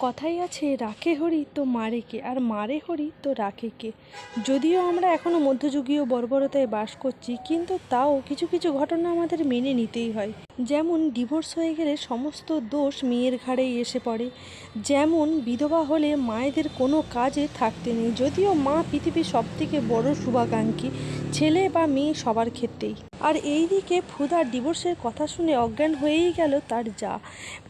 কথাই আছে, রাখে হরি তো মারে কে, আর মারে হরি তো রাখে কে। যদিও আমরা এখনও মধ্যযুগীয় বর্বরতায় বাস করছি, কিন্তু তাও কিছু কিছু ঘটনা আমাদের মেনে নিতেই হয়। যেমন ডিভোর্স হয়ে গেলে সমস্ত দোষ মেয়ের ঘাড়েই এসে পড়ে। যেমন বিধবা হলে মায়েদের কোনো কাজে থাকতে নেই, যদিও মা পৃথিবীর সবথেকে বড় শুভাকাঙ্ক্ষী, ছেলে বা মেয়ে সবার ক্ষেত্রেই। আর এইদিকে ফুদার ডিভোর্সের কথা শুনে অজ্ঞান হয়েই গেল তার যা।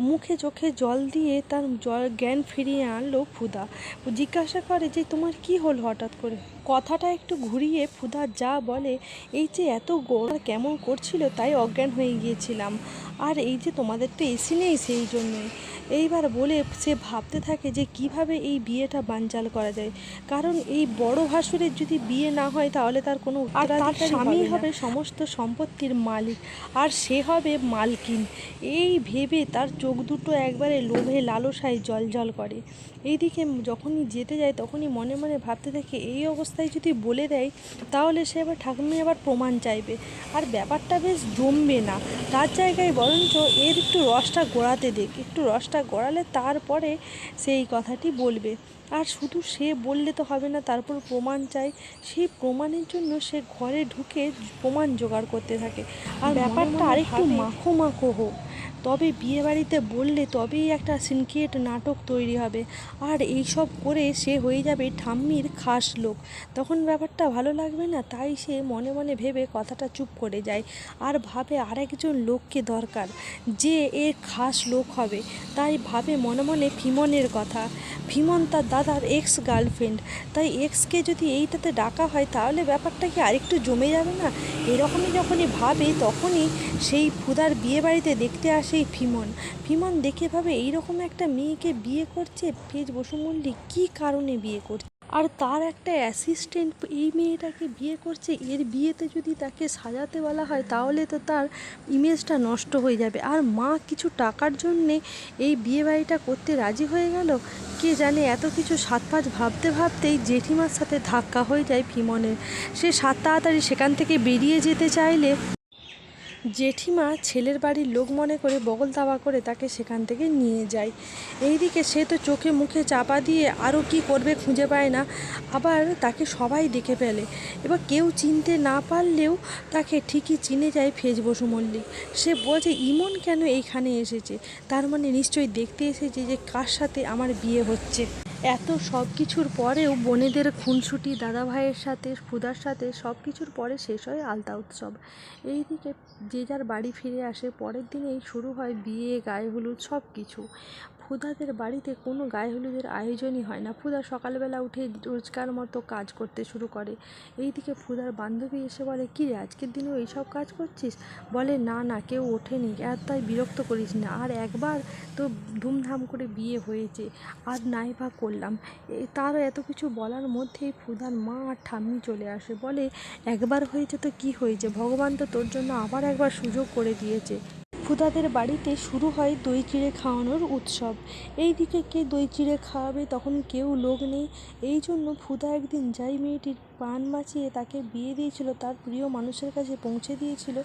মুখে চোখে জল দিয়ে তার জল জ্ঞান ফিরিয়ে আনলো ফুদা জিজ্ঞাসা করে যে, তোমার কি হলো হঠাৎ করে? কথাটা একটু ঘুরিয়ে ফুদা যা বলে, এই যে এত গোড়া কেমন করছিল তাই অজ্ঞান হয়ে গিয়েছিলাম। আর এই যে তোমাদের তো এসি নেই সেই জন্যই এইবার বলে সে ভাবতে থাকে যে কীভাবে এই বিয়েটা বানচাল করা যায়। কারণ এই বড় ভাসুরের যদি বিয়ে না হয় তাহলে তার কোনো আর তার স্বামী হবে সমস্ত সম্পত্তির মালিক। আর সে হবে মালকিন। এই ভেবে তার চোখ দুটো একবারে লোভে লালসায় জল জল করে। এইদিকে যখনই যেতে যায় তখনই মনে মনে ভাবতে থাকে এই অবস্থায় যদি বলে দেয় তাহলে সে আবার ঠাকুমা আবার প্রমাণ চাইবে। আর ব্যাপারটা বেশ জমবে না। তার জায়গায় বরঞ্চ এর একটু রসটা গড়াতে দেখ একটু রসটা গড়ালে তারপরে সেই কথাটি বলবে। আর শুধু সে বললে তো হবে না তারপর প্রমাণ চাই। সেই প্রমাণের জন্য সে ঘরে ঢুকে প্রমাণ জোগাড় করতে থাকে। আর ব্যাপারটা আরেকটু মাখো মাখো হোক। তবে বিয়েবাড়িতে বললে তবেই একটা সিনক্রিয়েট নাটক তৈরি হবে। আর এই সব করে সে হয়ে যাবে ঠাম্মির খাস লোক। তখন ব্যাপারটা ভালো লাগবে না, তাই সে মনে মনে ভেবে কথাটা চুপ করে যায়। আর ভাবে আরেকজন লোককে দরকার, যে এর খাস লোক হবে। তাই ভাবে মনে মনে ফিমনের কথা। ফিমন তার দাদার এক্স গার্লফ্রেন্ড তাই এক্সকে যদি এইটাতে ডাকা হয়, তাহলে ব্যাপারটা কি আরেকটু জমে যাবে না? এরকমই যখনই ভাবে, তখনই সেই ফুদার বিয়েবাড়িতে দেখতে আসে এই ফিমন ফিমন দেখে ভাবে এইরকম একটা মেয়েকে বিয়ে করছে ফেজ বসু মল্লিক কী কারণে বিয়ে করছে? আর তার একটা অ্যাসিস্ট্যান্ট এই মেয়েটাকে বিয়ে করছে, এর বিয়েতে যদি তাকে সাজাতে বলা হয়, তাহলে তো তার ইমেজটা নষ্ট হয়ে যাবে। আর মা কিছু টাকার জন্যে এই বিয়ে বাড়িটা করতে রাজি হয়ে গেল? কে জানে এত কিছু সাত পাঁচ ভাবতে ভাবতেই জেঠিমার সাথে ধাক্কা হয়ে যায় ফিমনের সে সাত তাড়াতাড়ি সেখান থেকে বেরিয়ে যেতে চাইলে জেঠিমা ছেলের বাড়ির লোক মনে করে বগল দাবা করে তাকে সেখান থেকে নিয়ে যায়। এইদিকে সে তো চোখে মুখে চাপা দিয়ে আরও কি করবে খুঁজে পায় না। আবার তাকে সবাই দেখে ফেলে। এবার কেউ চিনতে না পারলেও তাকে ঠিকই চিনে যায় ফেজ বসু মল্লিক সে বলছে ইমন কেন এইখানে এসেছে? তার মানে নিশ্চয়ই দেখতে এসেছে যে, কার সাথে আমার বিয়ে হচ্ছে? এত সব কিছুর পরেও বোনেদের খুনসুটি দাদা ভাইয়ের সাথে ফুদার সাথে সব কিছুর পরে শেষ হয় আলতা উৎসব। এই দিকে যে যার বাড়ি ফিরে আসে, পরের দিনেই শুরু হয় বিয়ে, গায়ে হলুদ সব কিছু ফুদাদের বাড়িতে কোনো গায়ে হলুদের আয়োজনই হয় না। ফুদা সকালবেলা উঠে রোজকার মতো কাজ করতে শুরু করে। এইদিকে ফুদার বান্ধবী এসে বলে, কী রে, আজকের দিনেও এইসব কাজ করছিস? বলে, না না, কেউ ওঠেনি। আর তাই বিরক্ত করিস না। আর একবার তো ধুমধাম করে বিয়ে হয়েছে। আর নাই বা করলাম। তার এত কিছু বলার মধ্যেই ফুদার মা আর ঠাম্মি চলে আসে। বলে, একবার হয়েছে তো কি হয়েছে? ভগবান তো তোর জন্য আবার একবার সুযোগ করে দিয়েছে। ফুদাদের বাড়িতে শুরু হয় দই চিড়ে খাওয়ানোর উৎসব। এই দিকে কে দই চিড়ে খাওয়াবে তখন কেউ লোক নেই। এই জন্য ফুদা একদিন যায় মেয়েটির প্রাণ বাঁচিয়ে তাকে বিয়ে দিয়েছিল, তার প্রিয় মানুষের কাছে পৌঁছে দিয়েছিল,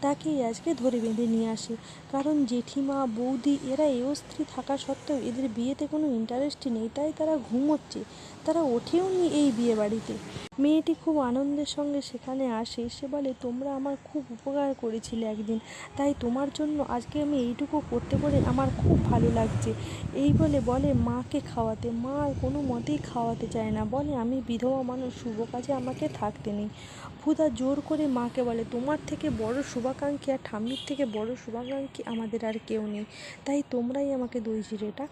তাকেই আজকে ধরে বেঁধে নিয়ে আসে। কারণ জেঠিমা, বৌদি এরা এও স্ত্রী থাকা সত্ত্বেও এদের বিয়েতে কোনো ইন্টারেস্টই নেই, তাই তারা ঘুমোচ্ছে। তারা ওঠেও নি এই বিয়ে বাড়িতে মেয়েটি খুব আনন্দের সঙ্গে সেখানে আসে, সে বলে, তোমরা আমার খুব উপকার করেছিলে একদিন, তাই তোমার জন্য আজকে আমি এইটুকু করতে পারে আমার খুব ভালো লাগছে। এই বলে বলে মাকে খাওয়াতে। মা আর কোনো মতেই খাওয়াতে চায় না। বলে, আমি বিধবা মানুষ, শুভ কাজে আমাকে থাকতে নেই। ফুদা জোর করে মাকে বলে, তোমার থেকে বড় শুভাকাঙ্ক্ষী আর ঠাম্মির থেকে বড় শুভাকাঙ্ক্ষী আমাদের আর কেউ নেই। তাই তোমরাই আমাকে দই চিড়েটা